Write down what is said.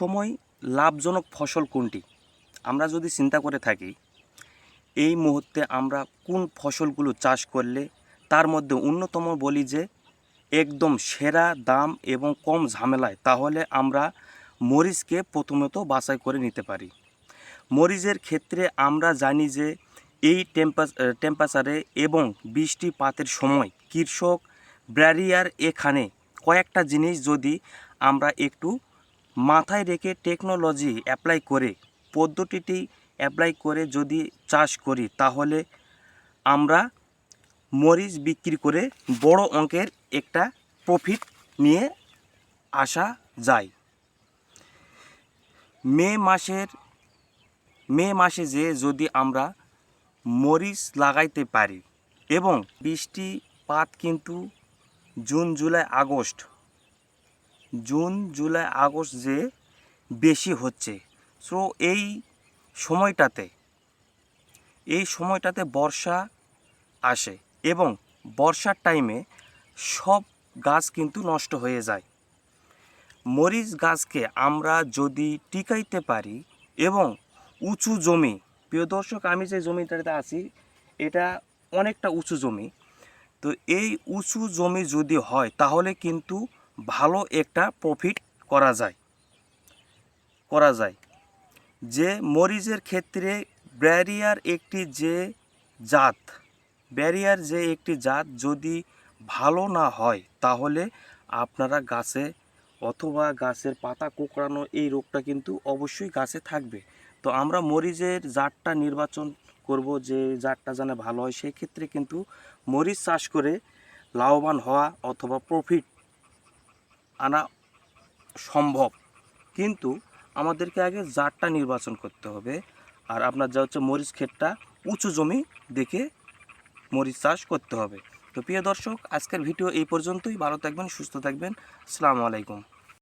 সময় লাভজনক ফসল কোনটি? আমরা যদি চিন্তা করে থাকি, এই মুহূর্তে আমরা কোন ফসলগুলো চাষ করলে তার মধ্যে অন্যতম বলি যে, একদম সেরা দাম এবং কম ঝামেলায়, তাহলে আমরা মরিচকে প্রথমত বাছাই করে নিতে পারি। মরিচের ক্ষেত্রে আমরা জানি যে, এই টেম্পারেচারে এবং বৃষ্টিপাতের সময় কৃষক ব্যারিয়ার এখানে কয়েকটা জিনিস যদি আমরা একটু মাথায় রেখে টেকনোলজি অ্যাপ্লাই করে, পদ্ধতিটি অ্যাপ্লাই করে যদি চাষ করি, তাহলে আমরা মরিচ বিক্রি করে বড় অঙ্কের একটা প্রফিট নিয়ে আসা যায়। মে মাসের, মে মাসে যে যদি আমরা মরিচ লাগাইতে পারি এবং বৃষ্টিপাত কিন্তু June, July, August June, July, August যে বেশি হচ্ছে। সো এই সময়টাতে এই সময়টাতে বর্ষা আসে এবং বর্ষার টাইমে সব গাছ কিন্তু নষ্ট হয়ে যায়। মরিচ গাছকে আমরা যদি টিকাইতে পারি এবং উঁচু জমি, প্রিয় দর্শক, আমি যে জমিটাতে আছি, এটা অনেকটা উঁচু জমি। তো এই উঁচু জমি যদি হয়, তাহলে কিন্তু ভালো একটা প্রফিট করা যায়। করা যায়। যে মরিচের ক্ষেত্রে ব্যারিয়ার একটি যে জাত ব্যারিয়ার যে একটি জাত যদি ভালো না হয়, তাহলে আপনারা গাছে অথবা গাছের পাতা কোঁকড়ানো এই রোগটা কিন্তু অবশ্যই গাছে থাকবে। তো আমরা মরিচের জাতটা নির্বাচন করব যে জাতটা যেন ভালো হয়, সেক্ষেত্রে কিন্তু মরিচ চাষ করে লাভবান হওয়া অথবা প্রফিট আনা সম্ভব। কিন্তু আমাদেরকে আগে জারটা নির্বাচন করতে হবে। আর আপনার যা হচ্ছে মরিচ ক্ষেতটা উঁচু জমি দেখে মরিচ চাষ করতে হবে। তো প্রিয় দর্শক, আজকের ভিডিও এই পর্যন্তই। ভালো থাকবেন, সুস্থ থাকবেন। আসসালামু আলাইকুম।